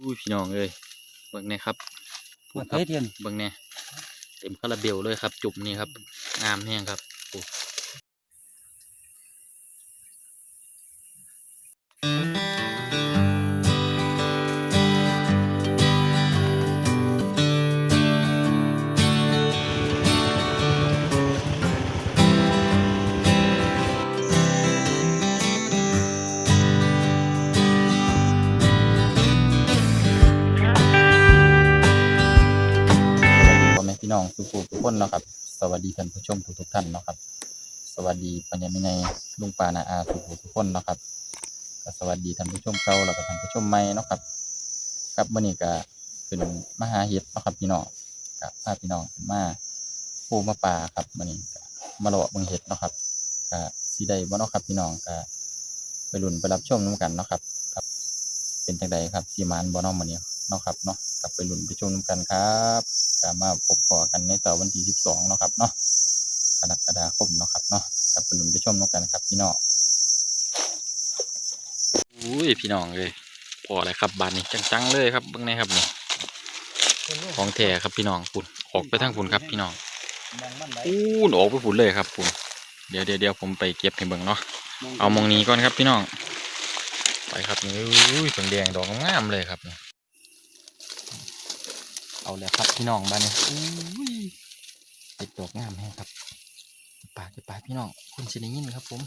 อุ้ยพี่น้องเอ้ยเบิ่งแน่ครับมาเทเทียนเบิ่งแน่เต็มคาราเบลเลยครับ จุ่มนี่ครับงามแห้งครับ คนเนาะครับ สวัสดีท่านผู้ชมทุกทุกท่านเนาะครับ สวัสดีปัญญามินัยลุงปานาอาทุกทุกคนเนาะครับก็สวัสดีท่านผู้ชมเก่าแล้วก็ท่านผู้ชมใหม่เนาะครับ ครับมื้อนี้ก็เป็นมหาเฮ็ดเนาะครับพี่น้องกับพาพี่น้องมาปูมาป่าครับมื้อนี้ก็มาเลาะเบิ่งเฮ็ดเนาะครับก็สิได้บ่เนาะครับพี่น้องก็ไปลุ้นไปรับชมนํกันเนาะครับครับ เป็นจังใดครับสิมานบ่เนาะมื้อนี้เนาะครับเนาะกลับไปลุ้นไปชมนํกันครับ ก็มาพบพอกันในเสาร์วันที่ 12เนาะครับเนาะกรกฎาคมเนาะครับเนาะกลับไปลุ้นไปชมนํกันครับพี่น้องอุ้ยพี่น้องเอ้ยพอแล้วครับบานนี้จังๆเลยครับเบิ่งแน่ครับนี่ของแท้ครับพี่น้องปุ่นออกไปทางปุ่นครับพี่น้องอู้นออกไปปุ่นเลยครับปุ่นเดี๋ยวเดี๋ยวผมไปเก็บให้เบิ่งเนาะเอามองนี้ก่อนครับพี่น้องไปครับนี่อุ้ยเพิ่งแดงดอกงามเลยครับนี่ เอาแล้วครับพี่น้องบ้านนี้อุ้ยเด็ดดอกงามแฮงครับปากจะปากพี่น้องคุณสิได้ยินครับ ผม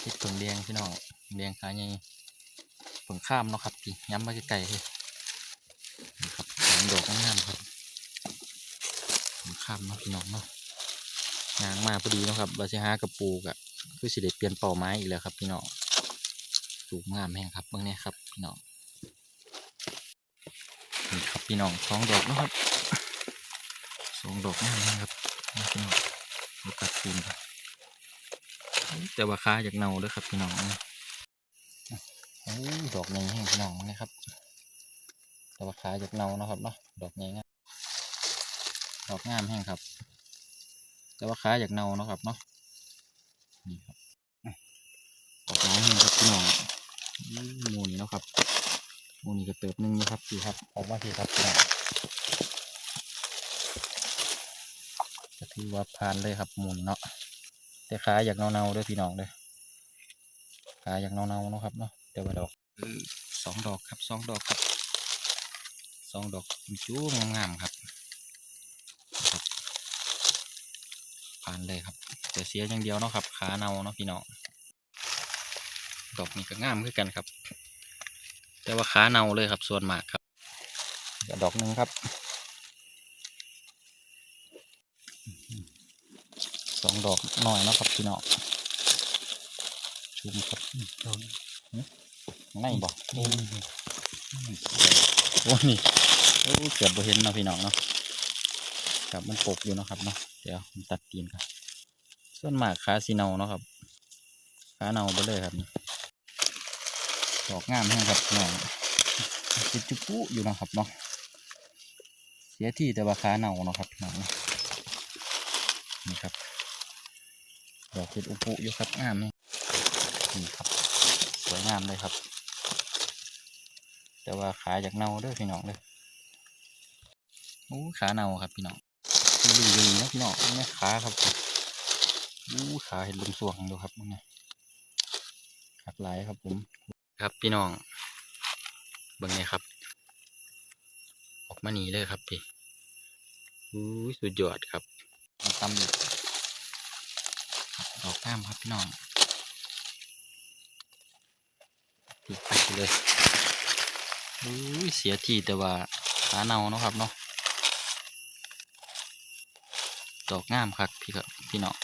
เห็ดเพิ่งแดงพี่น้องแดงขาใหญ่เพิ่งข้ามเนาะครับพี่ย้ำมาไกลๆเลยครับสามดอกงามครับเพิ่งข้ามเนาะพี่น้องเนาะยางมาพอดีเนาะครับบาสิฮากระปูกะคือสิได้เปลี่ยนเป่าไม้อีกแล้วครับ พี่น้องสูงงามแห้งครับเบื้องนี้ครับพี่น้อง พี่น้องสองดอกนะครับสองดอกงามแห้งครับพี่น้องตัดคูณครับแต่ว่าค้าจากเนาเด้วยครับพี่น้องอดอกใหญ่แห้งพี่น้องนี่ครับ แต่ว่าค้าจากเนานะครับเนาะดอกใหญ่งามดอกงามแห้งครับ แต่ว่าค้าจากเนานะครับเนาะนี่ครับออกมาให้ครับพี่น้องมูนี่นะครับ มูนี่ก็เติบหนึ่งนะครับพี่ครับออกมาพี่ครับพี่น้องก็ถือว่าผ่านเลยครับมูนี่เนาะแต่ขาอยากเนาๆด้วยพี่น้องเด้อขาอยากเนาๆเนาะครับเนาะแต่ว่าดอกสองดอกครับสองดอกครับสองดอกจู้งามครับผ่านเลยครับแต่เสียอย่างเดียวเนาะครับ ขาเนาเนาะพี่น้องดอกนี้ก็งามคือกันครับ แต่ว่าขาเนาเลยครับส่วนมากครับดอกหนึ่งครับสองดอกหน่อยนะครับพี่น้องชุมครับดอกไงบอกโอ้โหนี่โอ้เกือบบ่เห็นเนาะพี่น้องเนาะครับมันปกอยู่นะครับเนาะเดี๋ยวตัดตีนครับส่วนมากขาสีเนาเนาะครับขาเนาไปเลยครับ ดอกงามแห้งครับน้องติดจุปุอยู่นะครับเนาะเสียที่แต่ว่าขาเน่าเนาะครับน้องนี่ครับดอกติดอุปุอยู่ครับงามนี่นี่ครับสวยงามเลยครับ แต่ว่าขาจากเน่าด้วยพี่น้องเลยโอ้ขาเน่าครับพี่น้องลุยลุยๆนะพี่น้องนี่ขาครับอู้ขาเห็นลมสวงดูครับมันนะหักหลายครับผม ครับพี่น้องเบิ่งเนี่ยครับ ออกมาหนีเลยครับพี่อู้ยสุดยอดครับมาตำอยู่ดอกงามครับพี่น้องพี่ไปเลยอู้ยเสียทีแต่ว่าขาเนาเนาะครับเนาะดอกงามครับพี่ครับพี่น้อง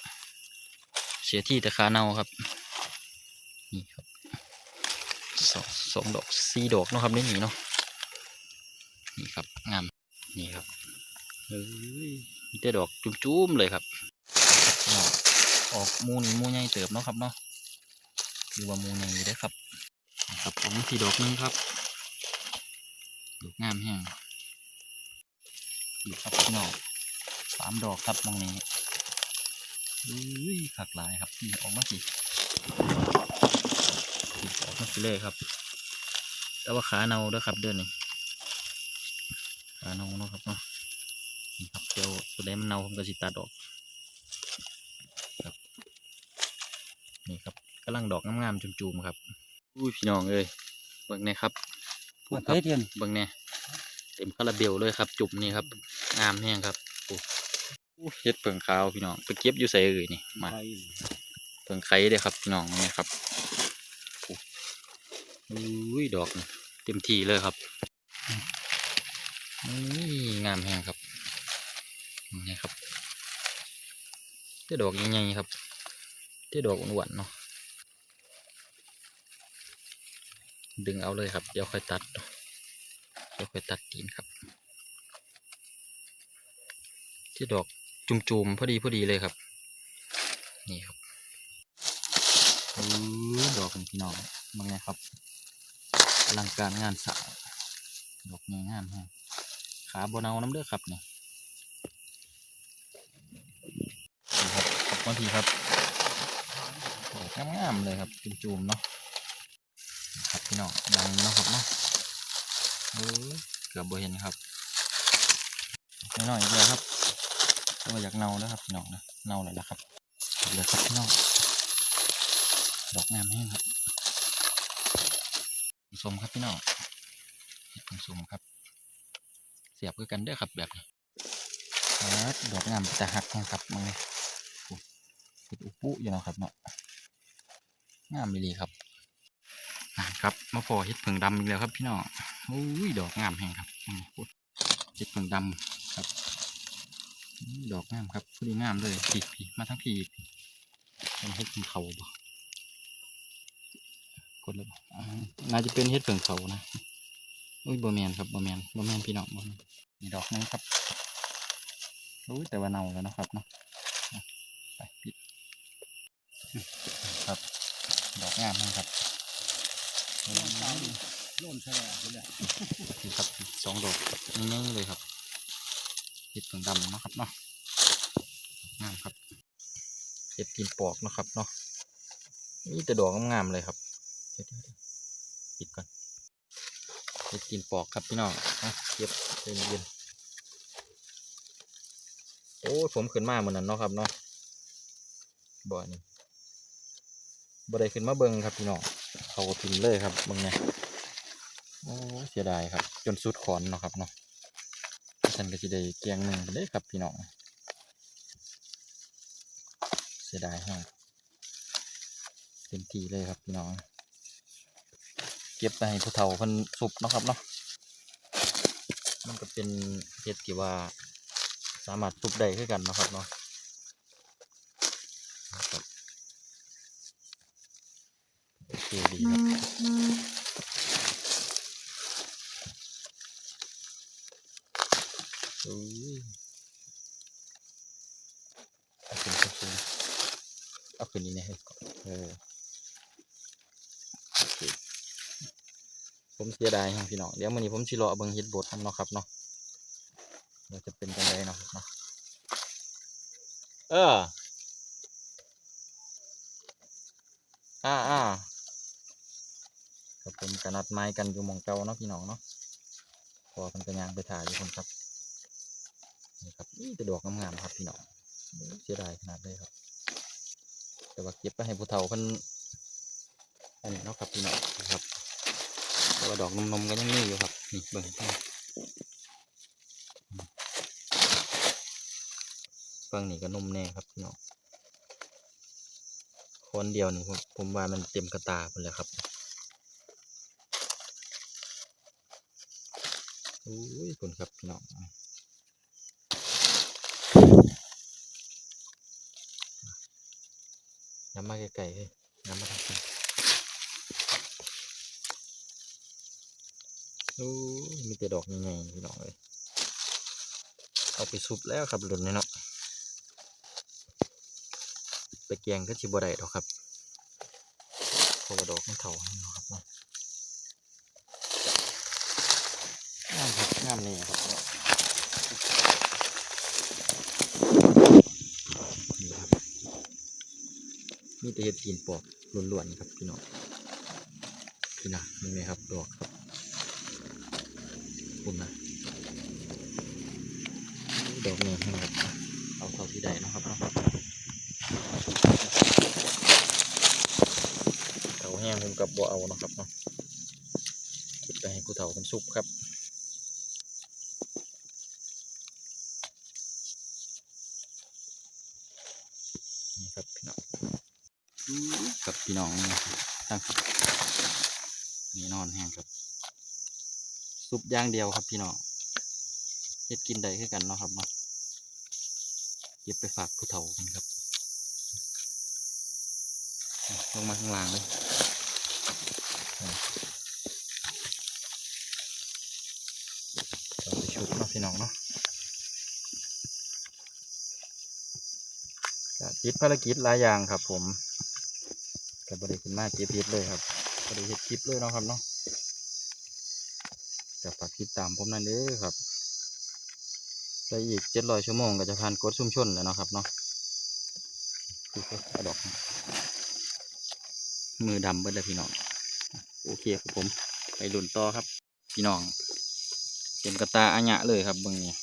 เสียที่แต่ขาเน่าครับนี่ครับ สองสองดอกสี่ดอกเนาะครับได้หนีเนาะนี่ครับงามนี่ครับเฮ้ยมีแต่ดอกจุ้มๆเลยครับออกมูนมูใหญ่เติบเนาะครับเนาะคือว่ามูใหญ่ได้ครับครับผมที่ดอกนึงครับดอกงามแห้งนี่ครับพี่น้องสามดอกครับมองนี้อุ้ยขักหลายครับนี่ออกมาสิ มาสิเลยครับ แต่ว่าขาเนาเด้อครับเด้อนี่ขาเนาเนาะครับเนาะนี่ครับเดี๋ยวตัวใดมันเนาผมก็สิตัดออกครับนี่ครับกำลังดอกงามๆจุ่มๆครับอุ้ยพี่น้องเอ้ยเบิ่งแน่ครับหัวเทเทียนเบิ่งแน่เต็มคาราเบลเลยครับ จุ่มนี่ครับงามแห้งครับโอ้อู้เฮ็ดเผิงขาวพี่น้องไปเก็บอยู่ใส่เอ่ยนี่มาไปเพิ่งไข่เด้อครับพี่น้องนี่ครับ อุ้ยดอกเต็มทีเลยครับนี่งามแหงครับนี่ครับเจ้ดอกใหญ่ๆครับเจ้ดอกอ้วนๆเนาะดึงเอาเลยครับเดี๋ยวค่อยตัดเดี๋ยวค่อยตัดตีนครับเจ้ดอกจุ่มๆพอดีพอดีเลยครับ นี่ครับอือดอกของพี่น้องมันไงครับ อลังการงานสาวดอกงามงามฮะขาบนเอาน้ำเด้อครับเนี่ยครับขอบคุณทีครับดอกงามๆเลยครับจุ่มๆเนาะครับพี่น้องดังเนาะครับเนาะเออเกือบบ่เห็นครับน้อยๆอีกแล้วครับเพราะว่าอยากเนาแล้วครับพี่น้องนะเนาแล้วนะครับเหลือครับพี่น้องดอกงามแห้งครับ สมครับพี่น้องผสมครับ เสียบคือกันเด้อครับแบบนี้ครับดอกงามจะหักแห้งครับมึงเลยติดอุปุอยู่เนาะครับเนาะงามดีครับอ่าครับมาพอเห็ดผึ่งดำอีกแล้วครับพี่น้องอุ้ยดอกงามแห้งครับเห็ดผึ่งดำครับ ดอกงามครับพอดีงามเลยพีพีมาทั้งพีเป็นเห็ดผึ่งเขาบ่ กดเลยบ่อ่าน่าจะเป็นเฮ็ดเผิงเขานะอุ้ยบะแมนครับบะแมนบะแมนพี่น้องบะแมนมีดอกนึงครับอุ้ยแต่ว่าเน่าแล้วนะครับเนาะไปปิดครับ ดอกงามนะครับอืมร่มแสดงเลยนี่ครับสองดอกนี่ๆเลยครับเห็ดเผิงดำนะครับเนาะงามครับเห็ดกินปอกนะครับเนาะนี่แต่ดอกงามๆเลยครับ เดี๋ยวๆๆปิดก่อนไปกินปอกครับพี่น้องอะเก็บใจเย็นๆโอ้ยผมขึ้นมาเหมือนนั้นเนาะครับเนาะบ่อนี่บ่ได้ขึ้นมาเบิงครับพี่น้องเขาทิ้งเลยครับเบิงเนี่ยโอ้เสียดายครับ จนสุดขอนเนาะครับเนาะฉันก็สิได้เกียงหนึ่งไปเลยครับพี่น้องเสียดายฮงเต็มที่เลยครับพี่น้อง ก็บไปให้ผู้เฒ่าเพิ่นสุบเนาะครับเนาะมันก็เป็นเห็ดที่ว่า สามารถสุบได้คือกันเนาะครับเนาะโอเคดีครับอุ้ยเอาขึ้นเอาขึ้นเอาขึ้นนี่นะให้ก่อนเออเค ผมเสียดายครับพี่น้องเดี๋ยวมื้อนี้ผมสิรอเบิงเฮ็ดบดนำเนาะครับเนาะว่าจะเป็นจังไดเนาะเนาะเอออ่าอ่าครับผมกนัดไม้กันอยู่มองเก่าเนาะพี่น้องเนาะพอเพิ่นก็ย่างไปถ่ายอยู่คนครับนี่ครับนี่แต่ดอกงามๆครับพี่น้องเสียดายขนาดเลยครับ แต่ว่าเก็บไปให้ผู้เฒ่าเพิ่นอันนี้เนาะครับพี่น้องครับ ว่าดอกนมๆก็ยังมีอยู่ครับนี่เบิ่งตั้งฟังนี่ก็นมแน่ครับพี่น้องคนเดียวนี่ผมผมว่ามันเต็มกระตาไปแล้วครับโอ้ยคุณครับพี่น้องย้ำมาไกลๆเลยย้ำมาทาง โอ้มีแต่ดอกใหญ่ๆพี่น้องเลยเอาไปซุปแล้วครับหลุนนี่เนาะไปแกงก็ชิบได้ดอกครับเพราะว่าดอกมันเถาให้เนาะครับเนาะงามครับงามนี่ครับนี่ครับมีแต่เห็ดกินปอกล้วนๆครับพี่น้องพี่นะนี่ไหมครับดอกครับ คุณนะดอกนี้ให้ครับเอาเท่าที่ได้นะครับเนาะเถาแห้งผมกับบัวเอาเนาะครับเนาะเก็บไปให้ผู้เฒ่าเป็นซุปครับนี่ครับพี่น้องกับพี่น้องตั้งครับนี่นอนแห้งครับ ซุปย่างเดียวครับพี่น้องเฮ็ดกินได้คือกันเนาะครับเนาะเก็บไปฝากผู้เฒ่ากันครับ ลงมาข้างล่างเลยชุบเนาะพี่น้องเนาะก็ติดภารกิจหลายอย่างครับผมกับบริขึ้นมาเก็บเฮ็ดเลยครับบริเฮ็ดคลิปเลยเนาะครับเนาะ จะฝากติดตามผมนั่นเด้อครับได้อีกเจ็ดร้อยชั่วโมงก็จะผ่านกดซุ่มชนแล้วเนาะครับเนาะดูครับอดกมือดำเบิดเลยพี่น้อง โอเคครับผม ไปหลุนต่อครับ พี่น้องเต็มกระตาอัญะเลยครับเบิ่งนี่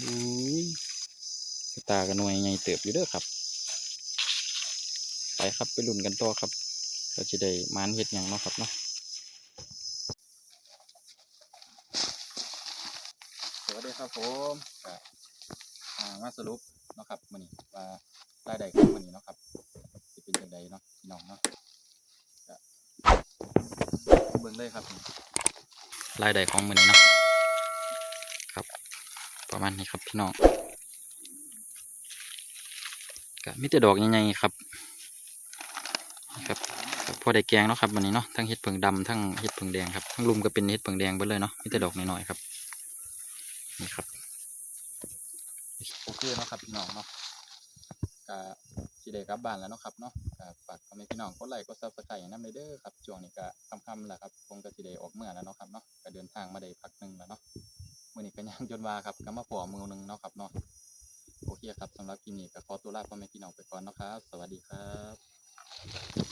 อุ้ยตากันหน่วยไงเติบอยู่เด้อครับ ไปครับไปหลุนกันต่อครับ เราจะได้มานเฮ็ดหยังเนาะครับเนาะสวัสดี ครับผมก็มาสรุปเนาะครับมื้อนี้ว่ารายได้ของมื้อนี้เนาะครับสิเป็นจังไดเนาะพี่น้องเนาะก็เบิ่งเลยครับรายได้ของมื้อนี้เนาะครับ ประมาณนี้ครับพี่น้องก็มีแต่ดอกใหญ่ๆครับครับพอได้แกงเนาะครับวันนี้เนาะทั้งเห็ดเผิงดำทั้งเห็ดเผิงแดงครับทั้งลุมก็เป็นเห็ดเผิงแดงไปเลยเนาะมีแต่ดอกน้อยๆครับ นี่ครับโอเคเนาะครับพี่น้องเนาะก็สิได้กลับบ้านแล้วเนาะครับเนาะก็ฝากพ่อแม่พี่น้องกดไลค์กดซับสไครต์น้ำเลยเด้อครับช่วงนี้ก็ค่ำๆแล้วครับผมก็สิได้ออกเมื่อแล้วเนาะครับเนาะก็เดินทางมาได้พักหนึ่งแล้วเนาะมื้อนี้ก็ย่างจนว่าครับก็มาพอมือหนึ่งเนาะครับเนาะโอเคครับสำหรับคลิปนี้ก็ขอตัวลาพ่อแม่พี่น้องไปก่อนเนาะครับ สวัสดีครับ